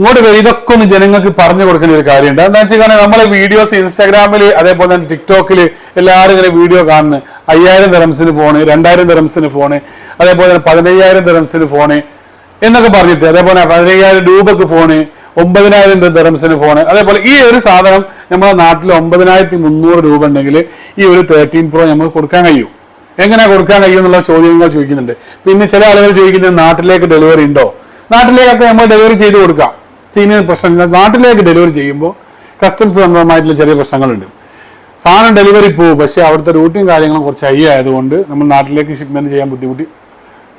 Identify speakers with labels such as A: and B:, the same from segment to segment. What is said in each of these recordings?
A: ഇങ്ങോട്ട് വരും. ഇതൊക്കെ ഒന്ന് ജനങ്ങൾക്ക് പറഞ്ഞു കൊടുക്കേണ്ട ഒരു കാര്യമുണ്ട്. എന്താ വെച്ചാൽ നമ്മളെ വീഡിയോസ് ഇൻസ്റ്റാഗ്രാമിൽ അതേപോലെ തന്നെ ടിക്ടോക്കിൽ എല്ലാവരും ഇങ്ങനെ വീഡിയോ കാണുന്നു. അയ്യായിരം തെറംസിന് ഫോണ് രണ്ടായിരം തെറംസിന് ഫോണ് അതേപോലെ തന്നെ പതിനയ്യായിരം തെറംസിന് ഫോണ് എന്നൊക്കെ പറഞ്ഞിട്ട് അതേപോലെ പതിനയ്യായിരം രൂപക്ക് ഫോണ് ഒമ്പതിനായിരം തെറംസിന് ഫോണ് അതേപോലെ ഈ ഒരു സാധനം നമ്മുടെ നാട്ടിൽ ഒമ്പതിനായിരത്തി മുന്നൂറ് രൂപ ഉണ്ടെങ്കിൽ ഈ ഒരു തേർട്ടീൻ പ്രോ നമുക്ക് കൊടുക്കാൻ കഴിയും. എങ്ങനെ കൊടുക്കാൻ കഴിയും എന്നുള്ള ചോദ്യങ്ങൾ ചോദിക്കുന്നുണ്ട്. പിന്നെ ചില ആളുകൾ ചോദിക്കുന്നത് നാട്ടിലേക്ക് ഡെലിവറി ഉണ്ടോ? നാട്ടിലേക്കൊക്കെ നമ്മൾ ഡെലിവറി ചെയ്ത് കൊടുക്കാം. ചെയ്യുന്ന പ്രശ്നമില്ല. നാട്ടിലേക്ക് ഡെലിവറി ചെയ്യുമ്പോൾ കസ്റ്റംസ് സംബന്ധമായിട്ടുള്ള ചെറിയ പ്രശ്നങ്ങളുണ്ട്. സാധനം ഡെലിവറി പോകും. പക്ഷേ അവിടുത്തെ റൂട്ടും കാര്യങ്ങളും കുറച്ച് ഹൈ ആയതുകൊണ്ട് നമ്മൾ നാട്ടിലേക്ക് ഷിപ്മെന്റ് ചെയ്യാൻ ബുദ്ധിമുട്ടി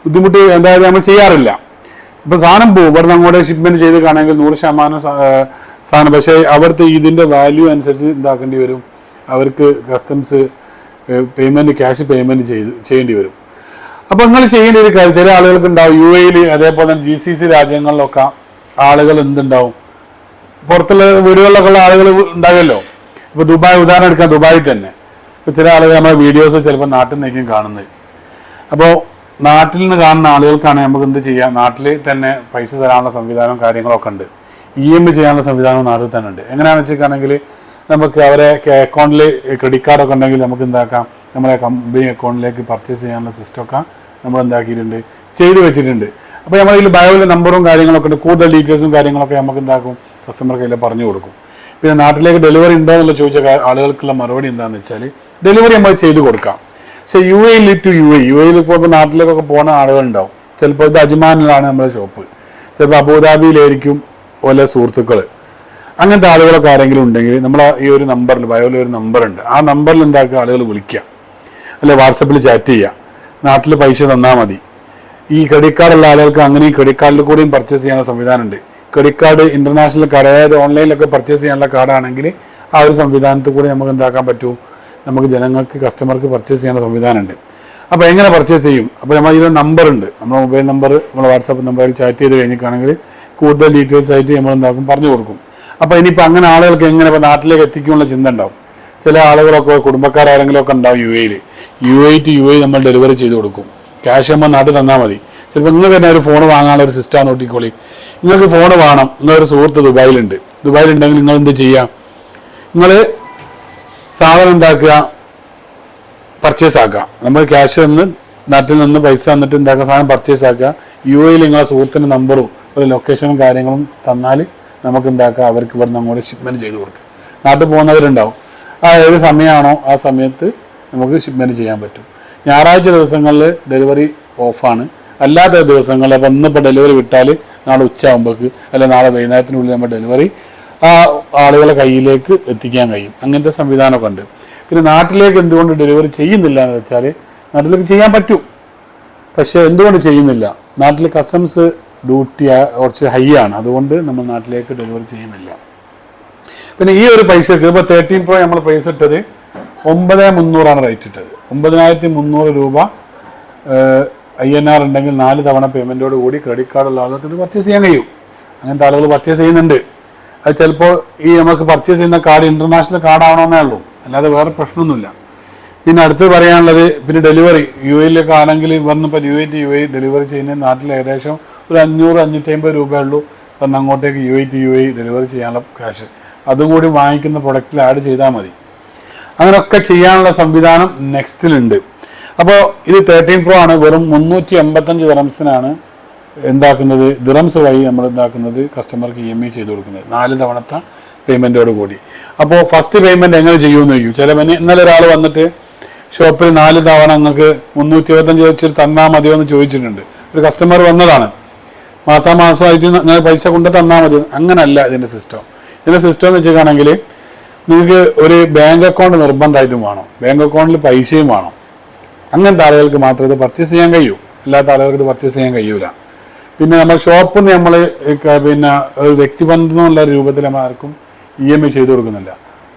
A: ബുദ്ധിമുട്ട് എന്തായാലും നമ്മൾ ചെയ്യാറില്ല. ഇപ്പം സാധനം പോകും. ഇവിടുന്ന് അങ്ങോട്ട് ഷിപ്മെന്റ് ചെയ്ത് കാണുമെങ്കിൽ നൂറ് ശതമാനം സാധനം. പക്ഷേ അവിടുത്തെ ഇതിന്റെ വാല്യൂ അനുസരിച്ച് ഇതാക്കേണ്ടി വരും. അവർക്ക് കസ്റ്റംസ് പേയ്മെന്റ് ക്യാഷ് പേയ്മെന്റ് ചെയ്ത് ചെയ്യേണ്ടി വരും. അപ്പോൾ നിങ്ങൾ ചെയ്യേണ്ട ഒരു കാര്യം ചില ആളുകൾക്ക് ഉണ്ടാവും. യു എയിൽ അതേപോലെ തന്നെ ജി സി സി രാജ്യങ്ങളിലൊക്കെ ആളുകൾ എന്തുണ്ടാവും? പുറത്തുള്ള വീടുകളിലൊക്കെ ഉള്ള ആളുകൾ ഉണ്ടാകുമല്ലോ. ഇപ്പൊ ദുബായ് ഉദാഹരണം എടുക്കാം ദുബായിൽ തന്നെ. ഇപ്പൊ ചില ആളുകൾ നമ്മുടെ വീഡിയോസ് ചിലപ്പോൾ നാട്ടിൽ നിന്നേക്കും കാണുന്നത്. അപ്പോൾ നാട്ടിൽ നിന്ന് കാണുന്ന ആളുകൾക്കാണ് നമുക്ക് എന്ത് ചെയ്യാം? നാട്ടിൽ തന്നെ പൈസ തരാനുള്ള സംവിധാനവും കാര്യങ്ങളൊക്കെ ഉണ്ട്. ഇ എം ഐ ചെയ്യാനുള്ള സംവിധാനവും നാട്ടിൽ തന്നെ ഉണ്ട്. എങ്ങനെയാണെന്ന് വെച്ചിട്ടാണെങ്കിൽ നമുക്ക് അവരെ അക്കൗണ്ടിൽ ക്രെഡിറ്റ് കാർഡൊക്കെ ഉണ്ടെങ്കിൽ നമുക്ക് എന്താക്കാം? നമ്മുടെ കമ്പനി അക്കൗണ്ടിലേക്ക് പർച്ചേസ് ചെയ്യാനുള്ള സിസ്റ്റമൊക്കെ നമ്മൾ എന്താക്കിയിട്ടുണ്ട് ചെയ്തു വെച്ചിട്ടുണ്ട്. അപ്പോൾ നമ്മൾ ഇതിൽ ബയോയിലെ നമ്പറും കാര്യങ്ങളൊക്കെ ഉണ്ട്. കൂടുതൽ ഡീറ്റെയിൽസും കാര്യങ്ങളൊക്കെ നമുക്ക് എന്താക്കും? കസ്റ്റമർ കയ്യിൽ പറഞ്ഞു കൊടുക്കും. പിന്നെ നാട്ടിലേക്ക് ഡെലിവറി ഉണ്ടോ എന്നുള്ള ചോദിച്ച ആളുകൾക്കുള്ള മറുപടി എന്താണെന്ന് വെച്ചാൽ ഡെലിവറി നമ്മൾ ചെയ്ത് കൊടുക്കാം. പക്ഷെ യു എയിൽ ടു യു എ യു എയിൽ ഇപ്പോൾ നാട്ടിലേക്കൊക്കെ പോകുന്ന ആളുകളുണ്ടാവും. ചിലപ്പോൾ ഇത് അജ്മാനിലാണ് നമ്മുടെ ഷോപ്പ് ചിലപ്പോൾ അബുദാബിയിലായിരിക്കും ഓലെ സുഹൃത്തുക്കൾ അങ്ങനത്തെ ആളുകളൊക്കെ ആരെങ്കിലും ഉണ്ടെങ്കിൽ നമ്മൾ ഈ ഒരു നമ്പറിൽ ബയോയിൽ ഒരു നമ്പറുണ്ട് ആ നമ്പറിൽ എന്താക്കുക? ആളുകൾ വിളിക്കുക. അല്ലെ വാട്സപ്പിൽ ചാറ്റ് ചെയ്യുക. നാട്ടിൽ പൈസ തന്നാൽ മതി. ഈ ക്രെഡിറ്റ് കാർഡുള്ള ആളുകൾക്ക് അങ്ങനെ ഈ ക്രെഡിറ്റ് കാർഡിൽ കൂടിയും പർച്ചേസ് ചെയ്യാനുള്ള സംവിധാനമുണ്ട്. ക്രെഡിറ്റ് കാർഡ് ഇന്റർനാഷണൽ കാർഡ് അതായത് ഓൺലൈനിലൊക്കെ പർച്ചേസ് ചെയ്യാനുള്ള കാർഡാണെങ്കിൽ ആ ഒരു സംവിധാനത്തിൽ കൂടി നമുക്ക് എന്താക്കാൻ പറ്റൂ? നമുക്ക് ജനങ്ങൾക്ക് കസ്റ്റമർക്ക് പർച്ചേസ് ചെയ്യാനുള്ള സംവിധാനമുണ്ട്. അപ്പോൾ എങ്ങനെ പർച്ചേസ് ചെയ്യും? അപ്പോൾ നമ്മൾ ഇതിന്റെ നമ്പർ ഉണ്ട്. നമ്മുടെ മൊബൈൽ നമ്പർ നമ്മുടെ വാട്സാപ്പ് നമ്പറിൽ ചാറ്റ് ചെയ്ത് കഴിഞ്ഞിട്ടാണെങ്കിൽ കൂടുതൽ ഡീറ്റെയിൽസ് ആയിട്ട് നമ്മൾ എന്താക്കും? പറഞ്ഞു കൊടുക്കും. അപ്പോൾ ഇനിയിപ്പോൾ അങ്ങനെ ആളുകൾക്ക് എങ്ങനെ ഇപ്പോൾ നാട്ടിലേക്ക് എത്തിക്കുമെന്നുള്ള ചിന്ത ഉണ്ടാവും. ചില ആളുകളൊക്കെ കുടുംബക്കാരെങ്കിലും ഒക്കെ ഉണ്ടാവും യു എയിൽ U A to U A നമ്മൾ ഡെലിവറി ചെയ്ത് കൊടുക്കും. ക്യാഷ് നമ്മൾ നാട്ടിൽ തന്നാൽ മതി. ചിലപ്പോൾ നിങ്ങൾക്ക് തന്നെ ഒരു ഫോൺ വാങ്ങാനുള്ള ഒരു സിസ്റ്റം നോക്കിക്കോളി. നിങ്ങൾക്ക് ഫോൺ വേണം. നിങ്ങളൊരു സുഹൃത്ത് ദുബായിലുണ്ട്. ദുബായിലുണ്ടെങ്കിൽ നിങ്ങൾ എന്ത് ചെയ്യാം? നിങ്ങൾ സാധനം എന്താക്കുക? പർച്ചേസ് ആക്കുക. നമ്മൾ ക്യാഷ് തന്ന് നാട്ടിൽ നിന്ന് പൈസ തന്നിട്ട് എന്താക്കുക? സാധനം പർച്ചേസ് ആക്കുക. യു എയിൽ നിങ്ങളെ സുഹൃത്തിന്റെ നമ്പറും ഒരു ലൊക്കേഷനും കാര്യങ്ങളും തന്നാൽ നമുക്ക് എന്താക്കുക? അവർക്ക് ഇവിടുന്ന് അങ്ങോട്ട് ഷിപ്മെന്റ് ചെയ്ത് കൊടുക്കുക നാട്ടിൽ പോകുന്നവരുണ്ടാവും. ആ ഏത് സമയമാണോ ആ സമയത്ത് നമുക്ക് ഷിപ്മെന്റ് ചെയ്യാൻ പറ്റും. ഞായറാഴ്ച ദിവസങ്ങളിൽ ഡെലിവറി ഓഫാണ്. അല്ലാത്ത ദിവസങ്ങളിൽ അപ്പം ഇന്നിപ്പോൾ ഡെലിവറി വിട്ടാൽ നാളെ ഉച്ച ആകുമ്പോൾക്ക് അല്ലെ നാളെ വൈകുന്നേരത്തിനുള്ളിൽ നമ്മൾ ഡെലിവറി ആ ആളുകളെ കയ്യിലേക്ക് എത്തിക്കാൻ കഴിയും. അങ്ങനത്തെ സംവിധാനമൊക്കെ ഉണ്ട്. പിന്നെ നാട്ടിലേക്ക് എന്തുകൊണ്ട് ഡെലിവറി ചെയ്യുന്നില്ല എന്ന് വെച്ചാൽ നാട്ടിലേക്ക് ചെയ്യാൻ പറ്റും. പക്ഷേ എന്തുകൊണ്ട് ചെയ്യുന്നില്ല? നാട്ടിൽ കസ്റ്റംസ് ഡ്യൂട്ടി കുറച്ച് ഹൈ ആണ്. അതുകൊണ്ട് നമ്മൾ നാട്ടിലേക്ക് ഡെലിവറി ചെയ്യുന്നില്ല. പിന്നെ ഈ ഒരു പൈസക്ക് ഇപ്പോൾ തേർട്ടീൻ പ്രോ നമ്മൾ പ്രൈസ് ഇട്ടത് ഒമ്പത് മുന്നൂറാണ് റേറ്റ് ഇട്ടത്. ഒമ്പതിനായിരത്തി മുന്നൂറ് രൂപ ഐ എൻ ആർ ഉണ്ടെങ്കിൽ നാല് തവണ പേയ്മെന്റോട് കൂടി ക്രെഡിറ്റ് കാർഡ് ഉള്ള ആളുകൾക്ക് പർച്ചേസ് ചെയ്യാൻ കഴിയും. അങ്ങനത്തെ ആളുകൾ പർച്ചേസ് ചെയ്യുന്നുണ്ട്. അത് ചിലപ്പോൾ ഈ നമുക്ക് പർച്ചേസ് ചെയ്യുന്ന കാർഡ് ഇന്റർനാഷണൽ കാർഡ് ആവണമെന്നേ ഉള്ളൂ. അല്ലാതെ വേറെ പ്രശ്നമൊന്നുമില്ല. പിന്നെ അടുത്ത് പറയാനുള്ളത് പിന്നെ ഡെലിവറി യു എയിലൊക്കെ ആണെങ്കിൽ ഇവിടുന്ന് U A to U A delivery ചെയ്യുന്ന നാട്ടിൽ ഏകദേശം ഒരു അഞ്ഞൂറ് അഞ്ഞൂറ്റി അമ്പത് രൂപയേ ഉള്ളൂ. ഇപ്പം അങ്ങോട്ടേക്ക് U A to U A delivery ചെയ്യാനുള്ള ക്യാഷ് അതും കൂടി വാങ്ങിക്കുന്ന പ്രൊഡക്റ്റിൽ ആഡ് ചെയ്താൽ മതി. അങ്ങനെയൊക്കെ ചെയ്യാനുള്ള സംവിധാനം നെക്സ്റ്റിലുണ്ട്. അപ്പോൾ ഇത് തേർട്ടീൻ പ്രോ ആണ്. വെറും മുന്നൂറ്റി എൺപത്തഞ്ച് ദിറംസിനാണ് എന്താക്കുന്നത്? ദിറംസ് വഴി നമ്മൾ എന്താക്കുന്നത്? കസ്റ്റമർക്ക് ഇ എം ഐ ചെയ്ത് കൊടുക്കുന്നത്. നാല് തവണത്തെ പേയ്മെന്റോട് കൂടി. അപ്പോൾ ഫസ്റ്റ് പേയ്മെന്റ് എങ്ങനെ ചെയ്യുമെന്ന് ചോദിക്കും. ചില ഇന്നലെ ഒരാൾ വന്നിട്ട് ഷോപ്പിൽ നാല് തവണ നിങ്ങൾക്ക് മുന്നൂറ്റി ഇരുപത്തഞ്ച് വെച്ചിട്ട് തന്നാൽ മതിയോ എന്ന് ചോദിച്ചിട്ടുണ്ട്. ഒരു കസ്റ്റമർ വന്നതാണ്. മാസാമാസമായിട്ട് നിങ്ങൾ പൈസ കൊണ്ട് തന്നാൽ മതി. അങ്ങനല്ല ഇതിന്റെ സിസ്റ്റം ഇതിന്റെ സിസ്റ്റം എന്ന് വെച്ചിട്ടാണെങ്കിൽ നിങ്ങൾക്ക് ഒരു ബാങ്ക് അക്കൗണ്ട് നിർബന്ധമായിട്ടും വേണം. ബാങ്ക് അക്കൗണ്ടിൽ പൈസയും വേണം. അങ്ങനത്തെ ആളുകൾക്ക് മാത്രമേ ഇത് പർച്ചേസ് ചെയ്യാൻ കഴിയൂ. അല്ലാത്ത ആളുകൾക്ക് ഇത് പർച്ചേസ് ചെയ്യാൻ കഴിയൂല. പിന്നെ നമ്മൾ ഷോപ്പിൽ നിന്ന് നമ്മൾ പിന്നെ ഒരു വ്യക്തിബന്ധം എന്നുള്ള രൂപത്തിൽ നമ്മൾ ആർക്കും ഇ എം ഐ ചെയ്തു കൊടുക്കുന്നില്ല.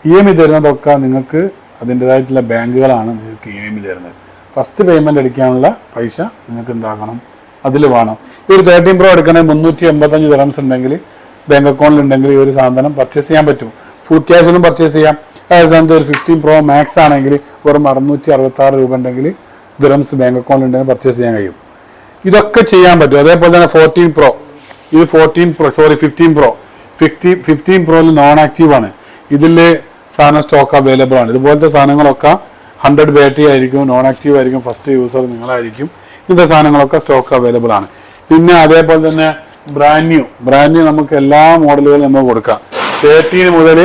A: ഇ എം ഐ തരുന്നതൊക്കെ നിങ്ങൾക്ക് അതിന്റെതായിട്ടുള്ള ബാങ്കുകളാണ് നിങ്ങൾക്ക് ഇ എം ഐ തരുന്നത്. ഫസ്റ്റ് പേയ്മെന്റ് അടിക്കാനുള്ള പൈസ നിങ്ങൾക്ക് എന്താക്കണം അതിൽ വേണം. ഈ ഒരു തേർട്ടീൻ പ്രോ എടുക്കണമെങ്കിൽ മുന്നൂറ്റി എൺപത്തഞ്ച് ഉണ്ടെങ്കിൽ ബാങ്ക് അക്കൗണ്ടിൽ ഉണ്ടെങ്കിൽ ഈ ഒരു സാധനം പർച്ചേസ് ചെയ്യാൻ പറ്റും. ഫുൾ ഒന്നും പർച്ചേസ് ചെയ്യാം. ആസ് സ്ഥാനത്ത് ഒരു ഫിഫ്റ്റീൻ പ്രോ മാക്സ് ആണെങ്കിൽ വെറും അറുന്നൂറ്റി അറുപത്തി ആറ് രൂപ ഉണ്ടെങ്കിൽ ദിറംസ് ബാങ്ക് അക്കൗണ്ട് ഉണ്ടെങ്കിൽ പർച്ചേസ് ചെയ്യാൻ കഴിയും. ഇതൊക്കെ ചെയ്യാൻ പറ്റും. അതേപോലെ തന്നെ ഫോർട്ടീൻ പ്രോ ഇത് fourteen pro sorry fifteen pro fifty fifteen പ്രോയിൽ non active ആണ്. ഇതിൽ സാധനം സ്റ്റോക്ക് അവൈലബിൾ ആണ്. ഇതുപോലത്തെ സാധനങ്ങളൊക്കെ ഹൺഡ്രഡ് ബാറ്ററി ആയിരിക്കും നോൺ ആക്റ്റീവ് ആയിരിക്കും ഫസ്റ്റ് യൂസർ നിങ്ങളായിരിക്കും. ഇങ്ങനത്തെ സാധനങ്ങളൊക്കെ സ്റ്റോക്ക് അവൈലബിൾ ആണ്. പിന്നെ അതേപോലെ തന്നെ ബ്രാൻഡ് ന്യൂ ബ്രാൻഡ് ന്യൂ നമുക്ക് എല്ലാ മോഡലുകളും നമുക്ക് കൊടുക്കാം. തേർട്ടീൻ മുതൽ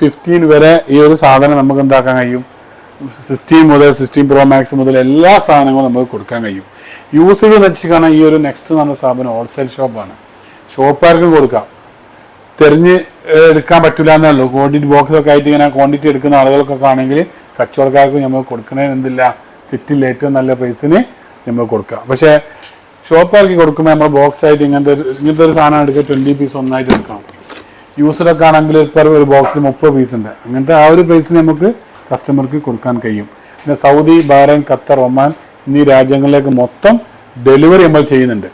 A: ഫിഫ്റ്റീൻ വരെ ഈ ഒരു സാധനം നമുക്ക് എന്താക്കാൻ കഴിയും? സിക്സ്റ്റീൻ മുതൽ സിക്സ്റ്റീൻ പ്രോ മാക്സ് മുതൽ എല്ലാ സാധനങ്ങളും നമുക്ക് കൊടുക്കാൻ കഴിയും. യൂസ് ചെയ്ത് കാണാൻ ഈ ഒരു നെക്സ്റ്റ് എന്ന് പറഞ്ഞ സ്ഥാപനം ഹോൾസെയിൽ ഷോപ്പാണ് ഷോപ്പാർക്കും കൊടുക്കാം. തെരഞ്ഞ് എടുക്കാൻ പറ്റില്ല എന്നല്ലോ. ക്വാണ്ടിറ്റി ബോക്സ് ഒക്കെ ആയിട്ട് ഇങ്ങനെ ക്വാണ്ടിറ്റി എടുക്കുന്ന ആളുകൾക്കൊക്കെ ആണെങ്കിൽ കച്ചവടക്കാർക്ക് നമുക്ക് കൊടുക്കണേ എന്തില്ല? തെറ്റില്ല. ഏറ്റവും നല്ല പ്രൈസിന് നമുക്ക് കൊടുക്കാം. പക്ഷേ ഷോപ്പാർക്ക് കൊടുക്കുമ്പോൾ നമ്മൾ ബോക്സ് ആയിട്ട് ഇങ്ങനത്തെ ഇങ്ങനത്തെ ഒരു സാധനം എടുക്കുക ട്വന്റി പീസ് ഒന്നായിട്ട് എടുക്കണം. യൂസറൊക്കെ ആണെങ്കിൽ ഇപ്പോൾ ഒരു ബോക്സിൽ മുപ്പത് പീസ് ഉണ്ട്. അങ്ങനത്തെ ആ ഒരു പ്രൈസിന് നമുക്ക് കസ്റ്റമർക്ക് കൊടുക്കാൻ കഴിയും. പിന്നെ സൗദി ബഹ്റൈൻ ഖത്തർ ഒമാൻ എന്നീ രാജ്യങ്ങളിലേക്ക് മൊത്തം ഡെലിവറി നമ്മൾ ചെയ്യുന്നുണ്ട്.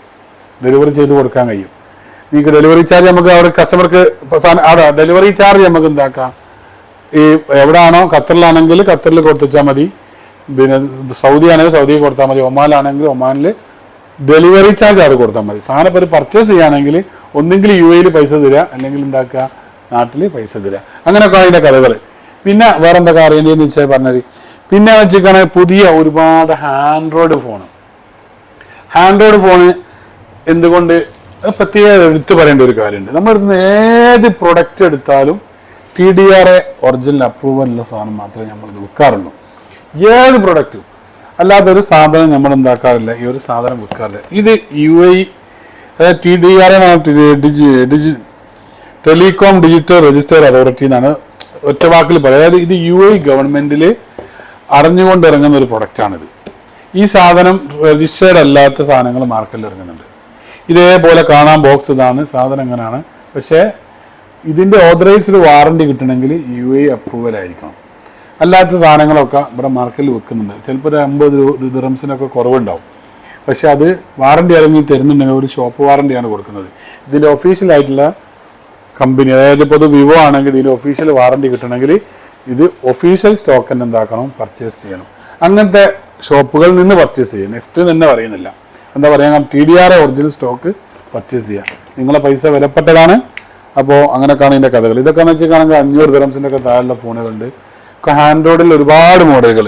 A: ഡെലിവറി ചെയ്ത് കൊടുക്കാൻ കഴിയും. നിങ്ങൾക്ക് ഡെലിവറി ചാർജ് നമുക്ക് അവിടെ കസ്റ്റമർക്ക് അവിടെ ഡെലിവറി ചാർജ് നമുക്ക് എന്താക്കാം? ഈ എവിടെയാണോ ഖത്തറിലാണെങ്കിൽ ഖത്തറിൽ കൊടുത്തുവച്ചാൽ മതി. പിന്നെ സൗദി ആണെങ്കിൽ സൗദിയിൽ കൊടുത്താൽ മതി. ഒമാനിലാണെങ്കിൽ ഒമാനിൽ ഡെലിവറി ചാർജ് അവിടെ കൊടുത്താൽ മതി. സാധനം ഇപ്പോൾ ഒരു പർച്ചേസ് ചെയ്യുകയാണെങ്കിൽ ഒന്നെങ്കിൽ യു എയിൽ പൈസ തരിക അല്ലെങ്കിൽ എന്താക്കുക? നാട്ടിൽ പൈസ തരിക അങ്ങനെയൊക്കെ അതിന്റെ കഥകൾ പിന്നെ വേറെ എന്തൊക്കെ അറിയേണ്ടതെന്ന് വെച്ചാൽ പറഞ്ഞത്. പിന്നെ വെച്ചിട്ടാണെങ്കിൽ പുതിയ ഒരുപാട് ആൻഡ്രോയിഡ് ഫോൺ ആൻഡ്രോയിഡ് ഫോണ് എന്തുകൊണ്ട്? പ്രത്യേക എടുത്തു പറയേണ്ട ഒരു കാര്യമുണ്ട്. നമ്മൾ ഏത് പ്രൊഡക്റ്റ് എടുത്താലും T D R A original approval ഉള്ള സാധനം മാത്രമേ നമ്മൾ ഇത് വിൽക്കാറുള്ളൂ. ഏത് പ്രൊഡക്റ്റും അല്ലാതെ ഒരു സാധനം നമ്മൾ എന്താക്കാറില്ല ഈ ഒരു സാധനം വിൽക്കാറില്ല. ഇത് യു അതായത് T D R A digi telecom digital register authority എന്നാണ് ഒറ്റ വാക്കിൽ പറയുക. അതായത് ഇത് യു ഐ ഗവൺമെന്റിൽ അറിഞ്ഞുകൊണ്ട് ഇറങ്ങുന്ന ഒരു പ്രൊഡക്റ്റാണിത് ഈ സാധനം രജിസ്റ്റേർഡ് അല്ലാത്ത സാധനങ്ങൾ മാർക്കറ്റിൽ ഇറങ്ങുന്നുണ്ട്. ഇതേപോലെ കാണാൻ ബോക്സ് ഇതാണ്. സാധനം ഇങ്ങനെയാണ്. പക്ഷേ ഇതിന്റെ ഓതറൈസ്ഡ് വാറണ്ടി കിട്ടണമെങ്കിൽ യു ഐ അപ്രൂവൽ ആയിരിക്കണം. അല്ലാത്ത സാധനങ്ങളൊക്കെ ഇവിടെ മാർക്കറ്റിൽ വെക്കുന്നുണ്ട്. ചിലപ്പോൾ ഒരു അമ്പത് ദിറംസിനൊക്കെ കുറവുണ്ടാവും. പക്ഷെ അത് വാറണ്ടി അല്ലെങ്കിൽ തരുന്നുണ്ടെങ്കിൽ ഒരു ഷോപ്പ് വാറണ്ടിയാണ് കൊടുക്കുന്നത്. ഇതിന്റെ ഒഫീഷ്യൽ ആയിട്ടുള്ള കമ്പനി അതായത് ഇപ്പോൾ ഇത് വിവോ ആണെങ്കിൽ ഇതിന് ഒഫീഷ്യൽ വാറണ്ടി കിട്ടണമെങ്കിൽ ഇത് ഒഫീഷ്യൽ സ്റ്റോക്ക് തന്നെ എന്താക്കണം? പർച്ചേസ് ചെയ്യണം. അങ്ങനത്തെ ഷോപ്പുകളിൽ നിന്ന് പർച്ചേസ് ചെയ്യുക. നെക്സ്റ്റ് തന്നെ പറയുന്നില്ല. എന്താ പറയുക T D R original stock purchase ചെയ്യുക. നിങ്ങളെ പൈസ വിലപ്പെട്ടതാണ്. അപ്പോൾ അങ്ങനെയൊക്കെയാണ് ഇതിന്റെ കഥകൾ. ഇതൊക്കെ എന്ന് വെച്ചിട്ടാണെങ്കിൽ അഞ്ഞൂറ് ദിറംസിന്റെ ഒക്കെ താഴെയുള്ള ഫോണുകളുണ്ട്. ഒക്കെ ഹാൻഡ്രോയിഡിൽ ഒരുപാട് മോഡലുകൾ.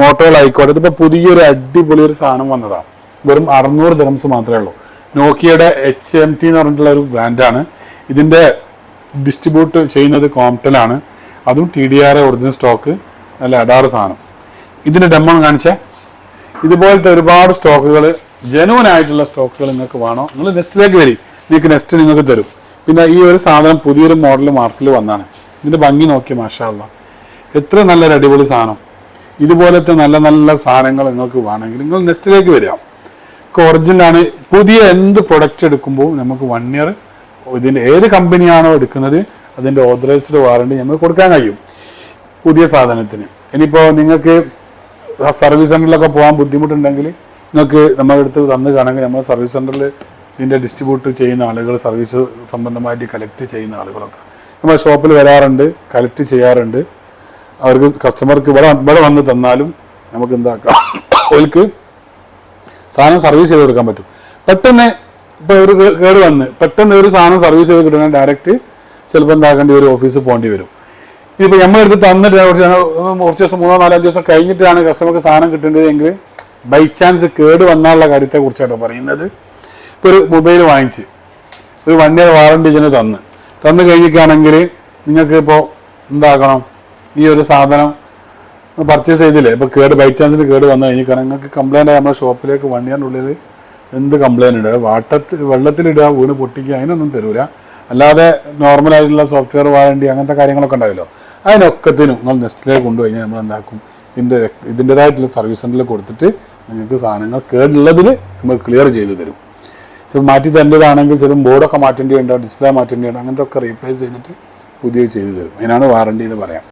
A: മോട്ടോകൾ ആയിക്കോട്ടെ. ഇതിപ്പോൾ പുതിയൊരു അടിപൊളി ഒരു സാധനം വന്നതാണ്. വെറും അറുന്നൂറ് ദിറംസ് മാത്രമേ ഉള്ളൂ. നോക്കിയയുടെ എച്ച് എം ടി എന്ന് പറഞ്ഞിട്ടുള്ള ഒരു ബ്രാൻഡാണ്. ഇതിന്റെ ഡിസ്ട്രിബ്യൂട്ട് ചെയ്യുന്നത് കോംപ്റ്റലാണ് അതും T D R original stock നല്ല അഡാറ് സാധനം. ഇതിന്റെ ഡെമോ കാണിച്ചേ. ഇതുപോലത്തെ ഒരുപാട് സ്റ്റോക്കുകൾ ജനുവൻ ആയിട്ടുള്ള സ്റ്റോക്കുകൾ നിങ്ങൾക്ക് വേണോ? നിങ്ങൾ നെസ്റ്റിലേക്ക് വരി. നിങ്ങൾക്ക് നെസ്റ്റ് നിങ്ങൾക്ക് തരും. പിന്നെ ഈ ഒരു സാധനം പുതിയൊരു മോഡൽ മാർക്കിൽ വന്നാണ്. ഇതിന്റെ ഭംഗി നോക്കി മാഷാല്ല എത്ര നല്ലൊരു അടിപൊളി സാധനം. ഇതുപോലത്തെ നല്ല നല്ല സാധനങ്ങൾ നിങ്ങൾക്ക് വേണമെങ്കിൽ നിങ്ങൾ നെക്സ്റ്റിലേക്ക് വരിക. ഒറിജിനലാണ് പുതിയ എന്ത് പ്രൊഡക്റ്റ് എടുക്കുമ്പോൾ നമുക്ക് വൺ ഇയർ ഇതിന്റെ ഏത് കമ്പനിയാണോ എടുക്കുന്നത് അതിന്റെ ഓതറൈസ്ഡ് വാറണ്ടി നമുക്ക് കൊടുക്കാൻ കഴിയും പുതിയ സാധനത്തിന്. ഇനിയിപ്പോൾ നിങ്ങൾക്ക് സർവീസ് സെന്ററിലൊക്കെ പോകാൻ ബുദ്ധിമുട്ടുണ്ടെങ്കിൽ നിങ്ങൾക്ക് നമ്മുടെ അടുത്ത് തന്നു കാണുമെങ്കിൽ നമ്മൾ സർവീസ് സെന്ററിൽ ഇതിന്റെ ഡിസ്ട്രിബ്യൂട്ട് ചെയ്യുന്ന ആളുകൾ സർവീസ് സംബന്ധമായിട്ട് കളക്ട് ചെയ്യുന്ന ആളുകളൊക്കെ. നമ്മൾ ഷോപ്പിൽ വരാറുണ്ട് കളക്ട് ചെയ്യാറുണ്ട്. അവർക്ക് കസ്റ്റമർക്ക് ഇവിടെ ഇവിടെ വന്ന് തന്നാലും നമുക്ക് എന്താക്കാം? അവർക്ക് സാധനം സർവീസ് ചെയ്ത് കൊടുക്കാൻ പറ്റും. പെട്ടെന്ന് ഇപ്പൊ ഒരു കേട് വന്ന് പെട്ടെന്ന് ഒരു സാധനം സർവീസ് ചെയ്ത് കിട്ടണമെങ്കിൽ ഡയറക്റ്റ് ചിലപ്പോൾ എന്താക്കേണ്ടി ഒരു ഓഫീസ് പോകേണ്ടി വരും. ഇനിയിപ്പോൾ നമ്മളെടുത്ത് തന്നിട്ട് കുറച്ച് കുറച്ച് ദിവസം മൂന്നോ നാലോ ദിവസം കഴിഞ്ഞിട്ടാണ് കസ്റ്റമർക്ക് സാധനം കിട്ടേണ്ടത് എങ്കിൽ ബൈ ചാൻസ് കേട് വന്നാലുള്ള കാര്യത്തെ കുറിച്ചാണ് പറയുന്നത്. ഇപ്പോൾ ഒരു മൊബൈൽ വാങ്ങിച്ച് ഒരു വൺ ഇയർ വാറണ്ടി ഇതിന് തന്ന്. തന്നു കഴിഞ്ഞിട്ടാണെങ്കിൽ നിങ്ങൾക്ക് ഇപ്പോൾ എന്താക്കണം? ഈ ഒരു സാധനം പർച്ചേസ് ചെയ്തില്ലേ? ഇപ്പോൾ കേട് ബൈ ചാൻസിന് കേട് വന്നു കഴിഞ്ഞാൽ നിങ്ങൾക്ക് കംപ്ലൈന്റ് ആയി. നമ്മുടെ ഷോപ്പിലേക്ക് വൺ ഇയറിനുള്ളിൽ എന്ത് കംപ്ലയിന്റ് ഇടുക? വാട്ടത്തിൽ വെള്ളത്തിലിടുക വീണ് പൊട്ടിക്കുക അതിനൊന്നും തരൂല. അല്ലാതെ നോർമലായിട്ടുള്ള സോഫ്റ്റ്വെയർ വാറണ്ടി അങ്ങനത്തെ കാര്യങ്ങളൊക്കെ ഉണ്ടാവില്ലോ. അതിനൊക്കത്തിനും നിങ്ങൾ നെസ്റ്റിലേക്ക് കൊണ്ടുപോയി നമ്മൾ എന്താക്കും? ഇതിന്റെ ഇതിന്റെതായിട്ടുള്ള സർവീസ് സെന്ററിൽ കൊടുത്തിട്ട് നിങ്ങൾക്ക് സാധനങ്ങൾ കേടുള്ളതിൽ നമ്മൾ ക്ലിയർ ചെയ്തു തരും. ചിലപ്പോൾ മാറ്റി തരേണ്ടതാണെങ്കിൽ ചിലപ്പോൾ ബോർഡൊക്കെ മാറ്റേണ്ടി ഉണ്ടാവും ഡിസ്പ്ലേ മാറ്റേണ്ടി ഉണ്ടാവും അങ്ങനത്തെ ഒക്കെ റീപ്ലേസ് ചെയ്തിട്ട് പുതിയത് ചെയ്തു തരും. അതിനാണ് വാറണ്ടി എന്ന് പറയാം.